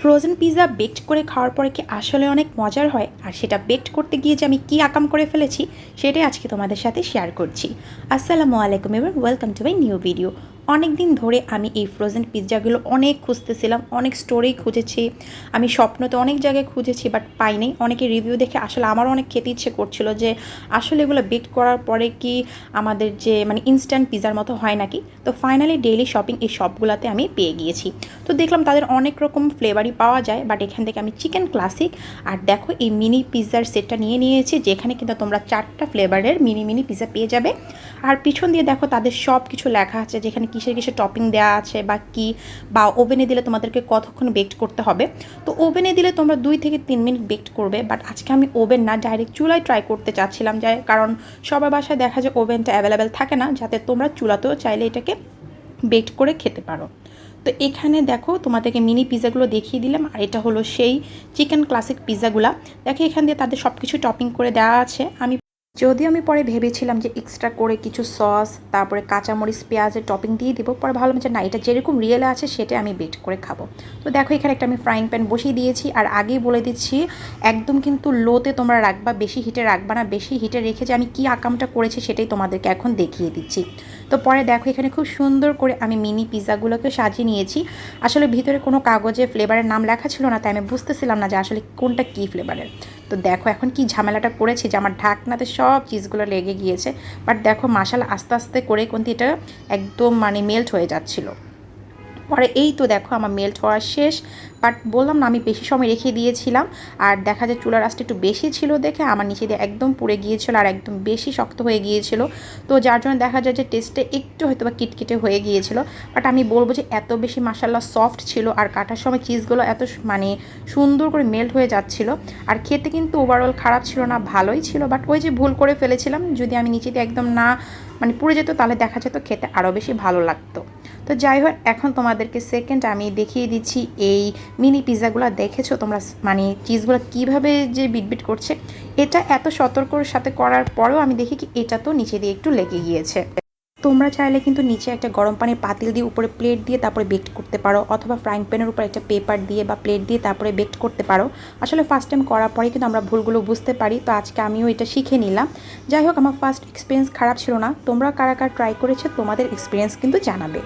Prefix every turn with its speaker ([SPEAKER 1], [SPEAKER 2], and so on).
[SPEAKER 1] Frozen pizza baked করে খাওয়ার পরে কি আসলে অনেক মজার হয়? আর সেটা বেকড করতে গিয়ে যে আমি কী আকাম করে ফেলেছি, সেটাই আজকে তোমাদের সাথে শেয়ার করছি। আসসালামু আলাইকুম এবার welcome to my new video অনেক দিন ধরে আমি এই ফ্রোজেন পিৎজাগুলো অনেক খুঁজতেছিলাম, অনেক স্টোরেই খুঁজেছি। আমি স্বপ্নতে অনেক জায়গায় খুঁজেছি বাট পাইনি অনেকে রিভিউ দেখে আসলে আমারও অনেক খেতে ইচ্ছে করছিল যে, আসলে এগুলো বেক করার পরে কি আমাদের যে মানে ইনস্ট্যান্ট পিৎজার মতো হয় নাকি? তো ফাইনালি ডেইলি শপিং এই সবগুলোতে আমি পেয়ে গিয়েছি। তো দেখলাম তাদের অনেক রকম ফ্লেভারই পাওয়া যায় বাট এখান থেকে আমি চিকেন ক্লাসিক আর দেখো এই মিনি পিৎজার সেটটা নিয়ে নিয়েছি, যেখানে কিন্তু তোমরা চারটা ফ্লেভারের মিনি মিনি পিৎজা পেয়ে যাবে। আর পিছন দিয়ে দেখো তাদের সব কিছু লেখা আছে, যেখানে কিসের কিসের টপিং দেওয়া আছে বা কি, বা ওভেনে দিলে তোমাদেরকে কতক্ষণ বেকড করতে হবে। তো ওভেনে দিলে তোমরা দুই থেকে তিন মিনিট বেকড করবে বাট আজকে আমি ওভেন না ডাইরেক্ট চুলায় ট্রাই করতে চাচ্ছিলাম যাই কারণ সবার বাসায় দেখা যায় ওভেনটা অ্যাভেলেবেল থাকে না, যাতে তোমরা চুলাতেও চাইলে এটাকে বেকড করে খেতে পারো। তো এখানে দেখো, তোমাদেরকে মিনি পিৎজাগুলো দেখিয়ে দিলাম, আর এটা হলো সেই চিকেন ক্লাসিক পিৎজাগুলা দেখো এখান দিয়ে তাদের সব কিছু টপিং করে দেওয়া আছে। আমি যদিও আমি পরে ভেবেছিলাম যে এক্সট্রা করে কিছু সস তারপরে কাঁচামরিচ, পেঁয়াজের টপিং দিয়ে দিব, পরে ভাবলাম যে না, এটা যেরকম রিয়েল আছে সেটা আমি বেট করে খাব। তো দেখো, এখানে একটা আমি ফ্রাইং প্যান বসিয়ে দিয়েছি, আর আগেই বলে দিচ্ছি, একদম কিন্তু লোতে তোমরা রাখবা, বেশি হিটে রাখবা না, বেশি হিটে রেখে যে আমি কি আকামটা করেছি সেটাই তোমাদেরকে এখন দেখিয়ে দিচ্ছি। তো পরে দেখো, এখানে খুব সুন্দর করে আমি মিনি পিৎজাগুলোকে সাজিয়ে নিয়েছি। আসলে ভিতরে কোনো কাগজে ফ্লেভারের নাম লেখা ছিল না, তাই আমি বুঝতেছিলাম না যে আসলে কোনটা কী ফ্লেভারের তো দেখো এখন কি ঝামেলাটা করেছি যে আমার ঢাকনাতে সব চিজগুলো লেগে গিয়েছে বাট দেখো মাসাল আস্তে আস্তে করে কিন্তু এটা একদম মানে মেল্ট হয়ে যাচ্ছিল। পরে এই তো দেখো আমার মেল্ট হওয়া শেষ বাট বললাম না আমি বেশি সময় রেখে দিয়েছিলাম, আর দেখা যায় চুলার আঁচটা একটু বেশি ছিল দেখে আমার নিচে দিয়ে একদম পুড়ে গিয়েছিল আর একদম বেশি শক্ত হয়ে গিয়েছিল। তো যার জন্য দেখা যায় যে টেস্টে একটু হয়তো বা কিটকিটে হয়ে গিয়েছিল বাট আমি বলব যে এত বেশি মাসাল্লা সফট ছিল আর কাটার সময় চিজগুলো এত মানে সুন্দর করে মেল্ট হয়ে যাচ্ছিল, আর খেতে কিন্তু ওভারঅল খারাপ ছিল না, ভালোই ছিল বাট ওই যে ভুল করে ফেলেছিলাম, যদি আমি নিচে দিয়ে একদম না মানে পুড়ে যেত তাহলে দেখা যেত খেতে আরও বেশি ভালো লাগতো। তো যাই হোক, এখন তোমাদেরকে সেকেন্ড আমি দেখিয়ে দিচ্ছি এই মিনি পিৎজাগুলো দেখেছ তোমরা মানে চিজগুলো কীভাবে যে বিটবিট করছে? এটা এত সতর্কর সাথে করার পরেও আমি দেখি কি এটা তো নিচে দিয়ে একটু লেগে গিয়েছে। তোমরা চাইলে কিন্তু নিচে একটা গরম পানির পাতিল দিয়ে উপরে প্লেট দিয়ে তারপরে বেকড করতে পারো, অথবা ফ্রাইং প্যানের উপর একটা পেপার দিয়ে বা প্লেট দিয়ে তারপরে বেকড করতে পারো। আসলে ফার্স্ট টাইম করার পরে কিন্তু আমরা ভুলগুলো বুঝতে পারি, তো আজকে আমিও এটা শিখে নিলাম। যাই হোক, আমার ফার্স্ট এক্সপিরিয়েন্স খারাপ ছিল না। তোমরা কারা কারা ট্রাই করেছ তোমাদের এক্সপিরিয়েন্স কিন্তু জানাবে।